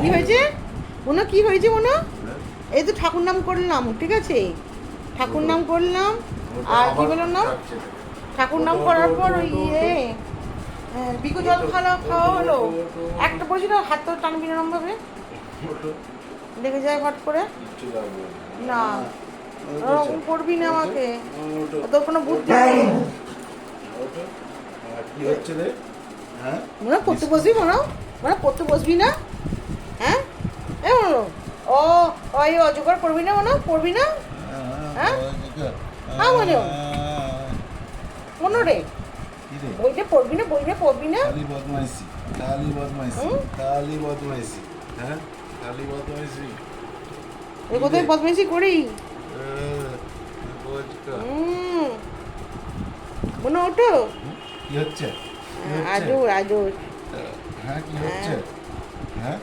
কি হয়েছে? মনে কি হয়েছে মনে? এই তো ঠাকুর নাম করলাম ঠিক আছে? ঠাকুর নাম করলাম আর কি বললাম নাম ঠাকুর নাম করার পর ওই ইয়ে হ্যাঁ, বিকু জল খাওয়া খাওয়া হলো। একটা বলছিল হাত তো টানবি না ভাবে লেগে যায় হট করে। না ওরকম করবি না আমাকে। তোর কোনো বুদ্ধি নেই। কি হচ্ছে রে? হ্যাঁ? মনে হয় পড়তে বসবি মনে? হয়? মনে হয় পড়তে বসবি না? হ্যাঁ? এ মনে হয়? ও ওই অজগর করবি না মনে? হয়? পড়বি না? হ্যাঁ? হ্যাঁ, মনে। হয়। রে। বইটা পড়বি না? বইটা পড়বি না? কালি বদমাইশি কালি বদমাইশি? কালি বদমাইশি হ্যাঁ? কালি বদমাইশি। এ কোথায় বদমেশি করি? মনে ওঠো। কি হচ্ছে? কি হচ্ছে? আজুর আজুর হ্যাঁ কি হচ্ছে? হ্যাঁ?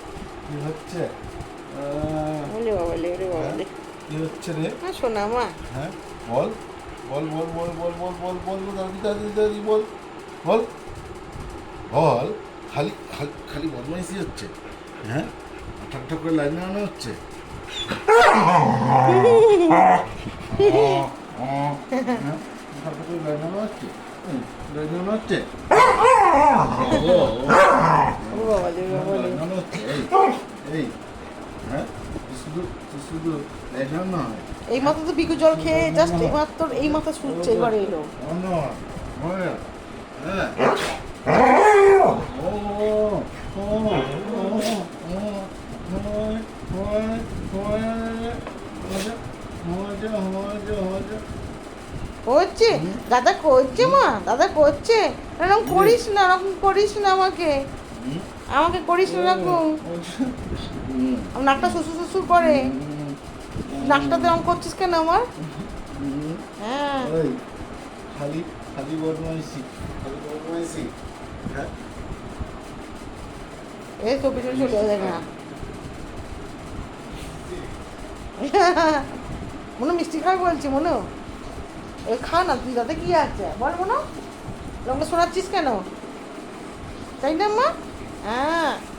কি হচ্ছে? আহ, বাবা লে রে বাবা লে কি হচ্ছে রে? হ্যাঁ শোনা মা। হ্যাঁ বল। বল বল বল বল বল বল বল বল দাদি দাদি দাদি বল। বল। বল খালি খালি খালি বদমাইশি হচ্ছে। হ্যাঁ? ঠাক ঠাক করে লাইন আনা হচ্ছে। হ্যাঁ? হচ্ছে। এই হ্যাঁ? শুধু শুধু এই মাথা তো বিকু জল খেয়ে জাস্ট এই মাত্র এই মাথা ছুটছে এবারে এলো। হয় হচ্ছে দাদা করছে মা? দাদা করছে? এরকম করিস না এরকম করিস না আমাকে। আমাকে করিস না আমার নাকটা শ্বশুর শ্বশুর করে। নাকটাতে এরকম করছিস কেন আমার? হ্যাঁ। খালি খালি বদমাইশি খালি বদমাইশি। হ্যাঁ? এই তো পিছনে চলে না। মনে মিষ্টি খাই বলছি মনে। ওই খা না তুই তাতে কি আছে? বল মনে। লঙ্কা শোনাচ্ছিস কেন? তাই না মা। 嗯。